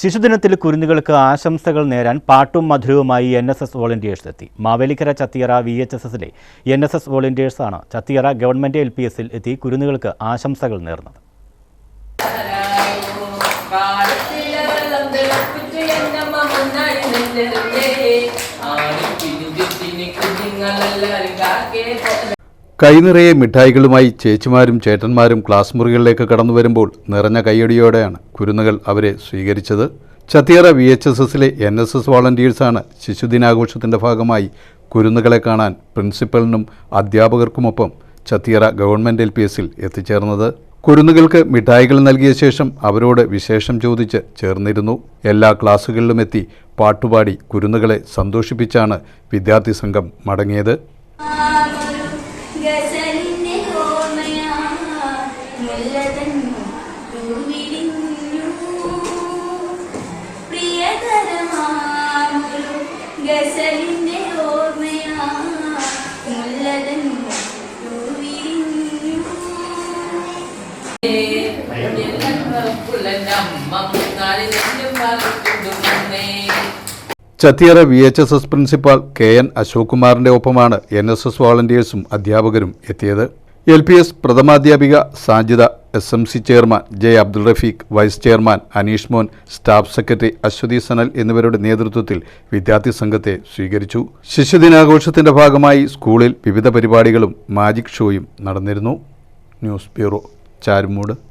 ശിശുദിനത്തിൽ കുരുന്നുകൾക്ക് ആശംസകൾ നേരാൻ പാട്ടും മധുരവുമായി എൻ എസ് എസ് വോളണ്ടിയേഴ്സ് എത്തി. Mavelikara Chathiyara V H S എസിലെ എൻ എസ് എസ് വോളണ്ടിയേഴ്സാണ് ചത്തിയറ ഗവൺമെന്റ് എൽ പി എസിൽ എത്തി കുരുന്നുകൾക്ക് ആശംസകൾ നേർന്നത്. കൈനിറയെ മിഠായികളുമായി ചേച്ചിമാരും ചേട്ടന്മാരും ക്ലാസ് മുറികളിലേക്ക് കടന്നു വരുമ്പോൾ നിറഞ്ഞ കൈയടിയോടെയാണ് കുരുന്നുകൾ അവരെ സ്വീകരിച്ചത്. ചത്തിയറ വി എച്ച് എസ് എസിലെ എൻ എസ് എസ് വോളണ്ടിയേഴ്സാണ് ശിശുദിനാഘോഷത്തിന്റെ ഭാഗമായി കുരുന്നുകളെ കാണാൻ പ്രിൻസിപ്പലിനും അധ്യാപകർക്കുമൊപ്പം ചത്തിയറ ഗവൺമെന്റ് എൽ പി എസിൽ എത്തിച്ചേർന്നത്. കുരുന്നുകൾക്ക് മിഠായികൾ നൽകിയ ശേഷം അവരോട് വിശേഷം ചോദിച്ച് ചേർന്നിരുന്നു. എല്ലാ ക്ലാസ്സുകളിലും എത്തി പാട്ടുപാടി കുരുന്നുകളെ സന്തോഷിപ്പിച്ചാണ് വിദ്യാർത്ഥി സംഘം മടങ്ങിയത്. ഗസലിന്റെ ഓർമ്മയാ മുല്ലതന്നു പൂവിരിഞ്ഞു പ്രിയതരമാമൊരു ഗസലിന്റെ ഓർമ്മയാ പുള്ളമ്മ മുന്നാളി നെല്ലും വളർത്തുകൊണ്ടുവന്നേ Chathiyara V H S S principal K N Ashok കുമാറിന്റെ ഒപ്പമാണ് എൻ എസ് എസ് വോളണ്ടിയേഴ്സും അധ്യാപകരും എത്തിയത്. L P S പ്രഥമാധ്യാപിക Sajida S M C chairman J Abdul Rafeeq vice chairman Aneesh Mon staff secretary Aswathy Sanal എന്നിവരുടെ നേതൃത്വത്തിൽ വിദ്യാർത്ഥി സംഘത്തെ സ്വീകരിച്ചു. ശിശുദിനാഘോഷത്തിന്റെ ഭാഗമായി സ്കൂളിൽ വിവിധ പരിപാടികളും മാജിക് ഷോയും നടന്നിരുന്നു. News bureau Charummood.